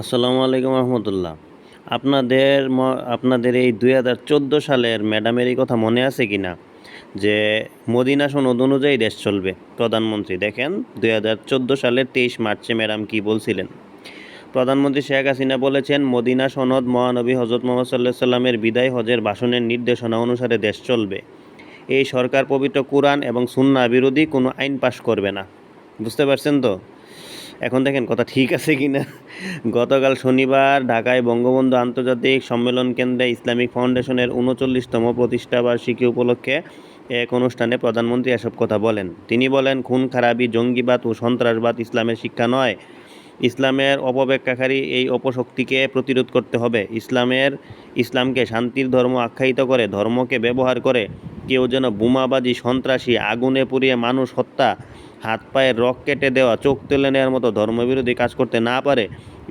আসসালামু আলাইকুম রহমতুল্লাহ। আপনাদের আপনাদের এই দুই হাজার চোদ্দ সালের ম্যাডামের এই কথা মনে আছে কি না? যে মদিনা সনদ অনুযায়ী দেশ চলবে। প্রধানমন্ত্রী, দেখেন দুই হাজার চোদ্দ সালের তেইশ মার্চে ম্যাডাম কি বলছিলেন? প্রধানমন্ত্রী শেখ হাসিনা বলেছেন, মদিনা সনদ মহানবী হজরত মোহাম্মদ সাল্লাহ সাল্লামের বিদায় হজের ভাষণের নির্দেশনা অনুসারে দেশ চলবে। এই সরকার পবিত্র কোরআন এবং সুন্না বিরোধী কোনো আইন পাশ করবে না। বুঝতে পারছেন তো? এখন দেখেন কথা ঠিক আছে কি না গতকাল শনিবার ঢাকায় বঙ্গবন্ধু আন্তর্জাতিক সম্মেলন কেন্দ্রে ইসলামিক ফাউন্ডেশনের উনচল্লিশতম প্রতিষ্ঠাবার্ষিকী উপলক্ষে এক অনুষ্ঠানে প্রধানমন্ত্রী এসব কথা বলেন। তিনি বলেন, খুন, খারাপি, জঙ্গিবাদ ও সন্ত্রাসবাদ ইসলামের শিক্ষা নয়। ইসলামের অপব্যাখ্যাকারী এই অপশক্তিকে প্রতিরোধ করতে হবে। ইসলামের, ইসলামকে শান্তির ধর্ম আখ্যায়িত করে, ধর্মকে ব্যবহার করে কেউ যেন বোমাবাজি, সন্ত্রাসী, আগুনে পুড়িয়ে মানুষ হত্যা হাত পায়ের রক কেটে দেওয়া, চোখ তুলে নেওয়ার মতো ধর্মবিরোধী কাজ করতে না পারে,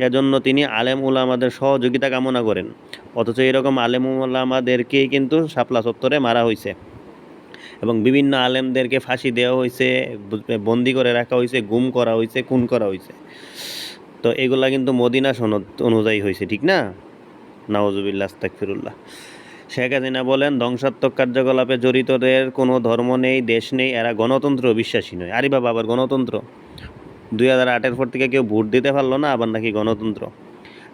এজন্য তিনি আলেম উলামাদের সহযোগিতা কামনা করেন। অথচ এরকম আলেম উলামাদেরকেই কিন্তু শাপলা চত্বরে মারা হয়েছে এবং বিভিন্ন আলেমদেরকে ফাঁসি দেওয়া হয়েছে বন্দি করে রাখা হয়েছে গুম করা হয়েছে খুন করা হয়েছে তো এগুলা কিন্তু মদিনা সনদ অনুযায়ী হয়েছে ঠিক না? নওয়াজুবিল্লা আস্তাকফিরুল্লাহ শেখ হাসিনা বলেন, ধ্বংসাত্মক কার্যকলাপে জড়িতদের কোনো ধর্ম নেই, দেশ নেই, এরা গণতন্ত্র বিশ্বাসী নয়। আরে বাবা, আবার গণতন্ত্র? দুই হাজার আটের পর থেকে কেউ ভোট দিতে পারল না, আবার নাকি গণতন্ত্র?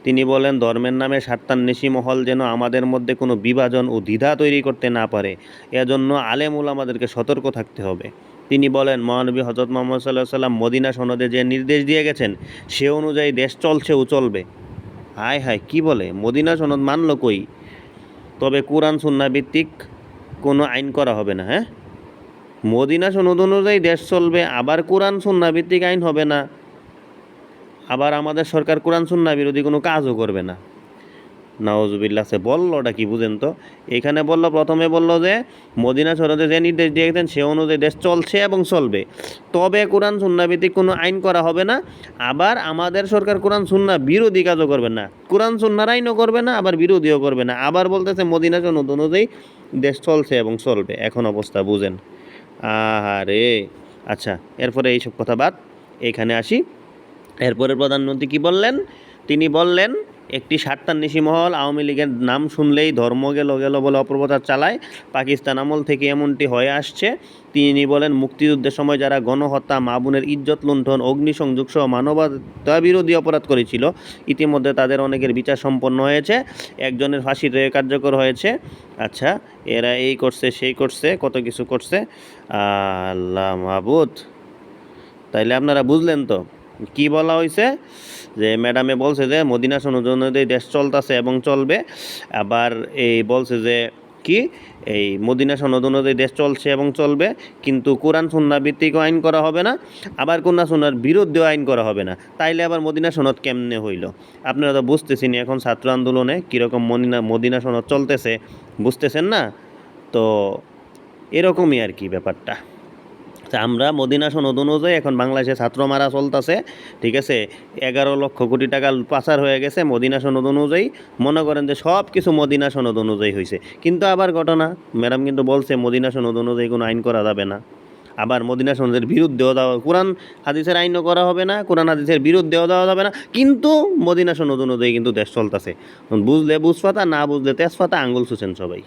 তিনি বলেন, ধর্মের নামে স্বার্থান্বেষী মহল যেন আমাদের মধ্যে কোনো বিভাজন ও দ্বিধা তৈরি করতে না পারে, এজন্য আলেমুল আমাদেরকে সতর্ক থাকতে হবে। তিনি বলেন, মহানবী হজরত মোহাম্মদ সাল্লাহ সাল্লাম মদিনা সনদে যে নির্দেশ দিয়ে গেছেন, সে অনুযায়ী দেশ চলছে ও চলবে। হায় হায়, কি বলে? মদিনা সনদ মানলো কই? তবে কোরআন সুন্না ভিত্তিক কোনো আইন করা হবে না হ্যাঁ? মদিনা সনদ অনুযায়ী দেশ চলবে, আবার কোরআন সুন্না ভিত্তিক আইন হবে না। আবার আমাদের সরকার কোরআন সুন্না বিরোধী কোনো কাজও করবে না। নওয়াজুবিল্লাহ সে বলল ওটা কি বুঝেন তো? এখানে বলল, প্রথমে বলল যে, মদিনা সরদে যে নির্দেশ দিয়েছেন, সে অনুযায়ী দেশ চলছে এবং চলবে। তবে কোরআন সুন্না ভিত্তিক কোনো আইন করা হবে না। আবার আমাদের সরকার কোরআন সুন্না বিরোধী কাজও করবে না। কোরআন সুন্নার আইনও করবে না, আবার বিরোধীও করবে না। আবার বলতেছে, মদিনা সনদ অনুযায়ী দেশ চলছে এবং চলবে। এখন অবস্থা বুঝেন। আহারে! আচ্ছা এরপরে এইসব কথা বাদ। এইখানে আসি। এরপরে প্রধানমন্ত্রী কি বললেন? তিনি বললেন একটি স্বার্থান্বেষী মহল, আওয়ামী লীগের নাম শুনলেই ধর্ম গেল গেল বলে অপপ্রচার চালায়। পাকিস্তান আমল থেকে এমনটি হয়ে আসছে, তিনি বলেন, মুক্তিযুদ্ধের সময় যারা গণহত্যা মাবুনের ইজ্জত লুণ্ঠন, অগ্নিসংযোগ সহ মানবতা বিরোধী অপরাধ করেছিল, ইতিমধ্যে তাদের অনেকের বিচার সম্পন্ন হয়েছে। একজনের ফাঁসি রেয় কার্যকর হয়েছে। আচ্ছা এরা এই করছে, সেই করছে, কত কিছু করছে? আল্লাহ মাহবুদ তাইলে আপনারা বুঝলেন তো? কি বলা হয়েছে যে ম্যাডামে বলছে যে, মদিনা সনদ দেশ চলতেছে এবং চলবে। আবার এই বলছে যে, কি? এই মদিনা সনদ অনুযায়ী দেশ চলছে এবং চলবে, কিন্তু কোরআন সুন্না ভিত্তিক আইন করা হবে না, আবার কোরআন সুন্নার বিরুদ্ধেও আইন করা হবে না। তাইলে আবার মদিনা সনদ কেমনে হইল? আপনারা তো বুঝতেছেন এখন ছাত্র আন্দোলনে কীরকম মদিনা মদিনা সনদ চলতেছে, বুঝতেছেন না? তো এরকমই আর কি ব্যাপারটা। আমরা মদিনা সনদ অনুযায়ী এখন বাংলাদেশে ছাত্র মারা চলতেছে, ঠিক আছে? এগারো লক্ষ কোটি টাকা পাচার হয়ে গেছে মদিনা সনদ অনুযায়ী। মনে করেন যে সব কিছু মদিনা সনদ অনুযায়ী হয়েছে কিন্তু আবার ঘটনা, ম্যাডাম কিন্তু বলছে মদিনা সনদ অনুযায়ী কোনো আইন করা যাবে না। আবার মদিনা সনদের বিরুদ্ধেও দেওয়া কোরআন হাদিসের আইনও করা হবে না, কোরআন হাদিসের বিরুদ্ধেও দেওয়া যাবে না, কিন্তু মদিনা সনদ অনুযায়ী কিন্তু দেশ চলতেছে। বুঝলে বুঝপাতা, না বুঝলে তেজপাতা, আঙ্গুল সুছেন সবাই।